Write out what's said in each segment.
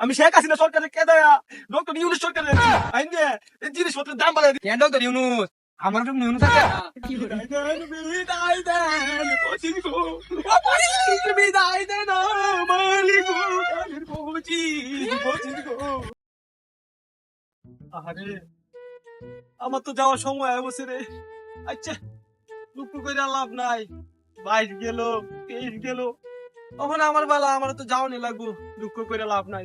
আমি শেখ হাসিনা সরকারের কেদায়া ডক্টর ইউনুস সরকারের আইন দিয়ে জিনিসপত্রের দাম বাড়াই কেন ডক্টর ইউনুস। আমার কোচিং গো আরে আমার তো যাওয়ার সময় হয়ে বসে রে। আচ্ছা দুঃখ করে লাভ নাই। বাইশ গেল, তেইশ গেল। তখন আমার বেলা, আমার তো যাওয়ানি লাগবো। দুঃখ করে লাভ নাই।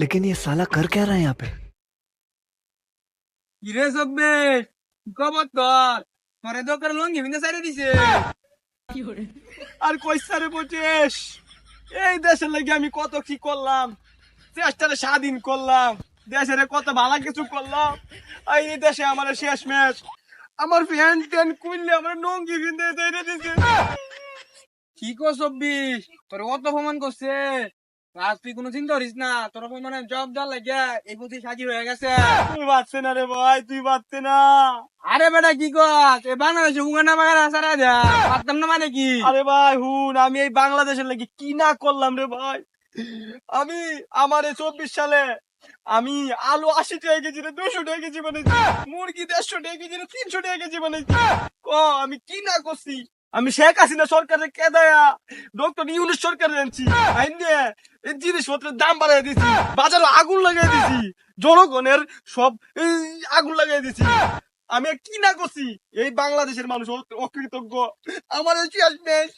लेकिन ये साला कर क्या रहा है यहाँ पे কিরে সব্বে খবর তোর তোরে দোকান লঙ্গি ভিন্দে সাইরে দিছে আর কইসারে পঁচিশ এই দেশের লাগি আমি কত কি করলাম চেষ্টারে স্বাধীন করলাম দেশের কত ভালো কিছু করলাম আর এই দেশে আমার শেষ ম্যাচ আমার ফ্যান ট্যান খুললে আমার নঙ্গি ভিন্দে তৈরি দিছে কি কো চব্বিশ তোর কত অপমান করছে আজ তুই কোনো চিন্তা করিস না তোর মানে জব দেওয়ার লাগিয়া এই বুদ্ধি সাজি হয়ে গেছে। তুই বাঁচছে না রে ভাই তুই বাঁচছে না। আরে বেটা কি কস? এ বাংলাদেশে উগান্ডা আসারা পারতাম না মানে কি? আরে ভাই হুন আমি এই বাংলাদেশের লাগি কি না করলাম রে ভাই? আমি আমার এই চব্বিশ সালে আমি আলু আশি টাকা কেজি রে দুশো টাকা কেজি বানাইছি মুরগি দেড়শো টাকা কেজি রে তিনশো টাকা কেজি বানাইছি। ক আমি কি না করছি? আমি শেখ হাসিনা সরকারের কেদায়া ডক্টর ইউনুস সরকারের আনছি আইন দিয়ে জিনিসপত্রের দাম বাড়াই দিছি বাজারে আগুন লাগাই দিছি, জনগণের সব আগুন লাগাই দিছি। আমি কি না করছি? এই বাংলাদেশের মানুষ অকৃতজ্ঞ। আমার শেষ ম্যাচ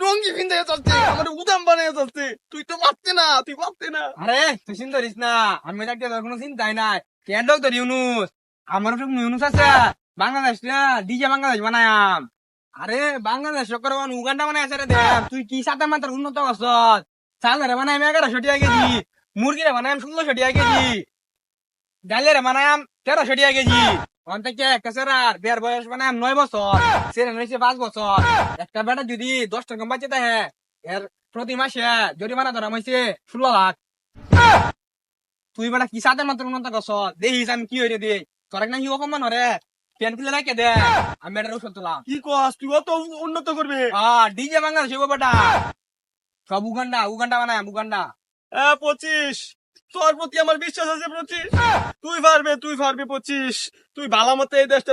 রঙ্গি ভিন্দে যাচ্ছে আমার উদাম বানিয়ে যাচ্ছে তুই তো পারতে না, তুই পারতে না। আরে, তুই চিন্তা করিস না। আমি থাকতে কোনো চিন্তাই নাই। কেন ডক্টর ইউনুস? আমার ইউনুস আছে? বাংলাদেশ না, ডিজে বাংলাদেশ বানায়াম। আরে, বাংলাদেশ করে উগান্ডা বানায় আছে রে তুই কি সাথে মাত্র উন্নত করছ চালের বানায় আমি এগারোশো টাকা কেজি, মুরগিরে বানায় ষোলোশো টাকা কেজি, ডালের বানায়াম তেরোশো টাকা কেজি। অন্তকে একটা সেরার বিয়ার বয়স বানায় নয় বছর সেরা রয়েছে পাঁচ বছর। একটা বেটা যদি দশ টাকা বাঁচে থাকে এর প্রতি মাসে জরিমানা ধরা হয়েছে ষোলো লাখ। তুই বেটা কি সাথে মাত্র উন্নত করছ দেখিস আমি কি হইরে দে তোর না কি অকমান হরে। পেন খুলে রাখে দে। আমি এটা ওষুধ তোলাম। কি কস? তুই অত উন্নত করবে? আহ ডিজে বাংলা শিব বেটা। সব উগান্ডা উগান্ডা বানায় উগান্ডা। হ্যাঁ পঁচিশ। তোর প্রতি আমার বিশ্বাস আছে পঁচিশ? তুই পারবে তুই পারবে পঁচিশ। তুই ভালো মতো এই দেশটা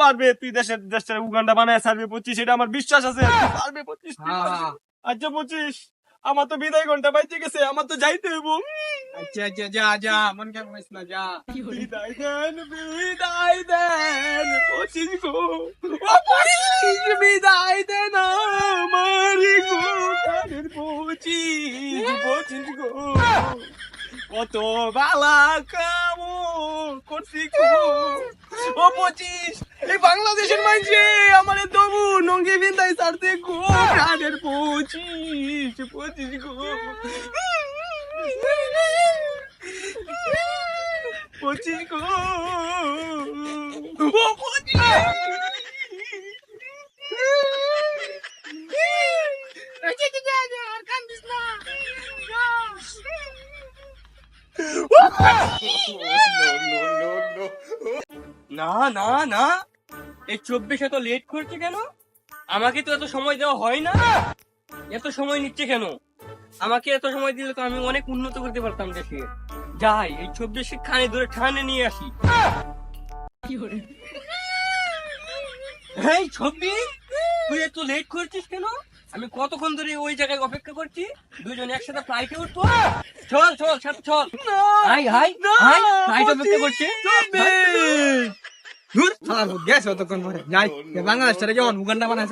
পারবে। তুই দেশের দেশটা উগান্ডা বানায় ছাড়বে পঁচিশ এটা আমার বিশ্বাস আছে। পারবে পঁচিশ। হ্যাঁ। আচ্ছা পঁচিশ। আমার তো বিদায় ঘণ্টা বাইতে গেছে আমার তো যাইতে হইব। আচ্ছা আচ্ছা যা যা মন কেমন হইস না যা। বিদায় দেন বিদায় দেন পঁচিশ গো। ও পঁচিশ বিদায় দেন মারি গো গো। কত বালা কাম করছি গো। ও পঁচিশ এই বাংলাদেশের মাঝে আমার তবু বিন্দায় ছাড়তে গো, প্রাণের পঁচিশ পঁচিশ গো। পঁচিশ গো। ও না না না। এই চব্বিশ এত লেট করছে কেন? আমাকে তো এত সময় দেওয়া হয় না? এত সময় নিচ্ছে কেন? আমাকে এত সময় দিলে তো আমি অনেক উন্নত করতে পারতাম দেশে। যাই এই চব্বিশ খানে ধরে ঠানে নিয়ে আসি। এই ছবি তুই এত লেট করছিস কেন? আমি কতক্ষণ ধরে ওই জায়গায় অপেক্ষা করছি? দুজন একসাথে ফ্লাইটে উঠবো? চল চল সাথে চল। হাই হাই হাই ফ্লাইট অপেক্ষা করছে। দূর গেছে অতক্ষণ পরে। যাই বাংলাদেশ যেমন উগান্ডা বানায়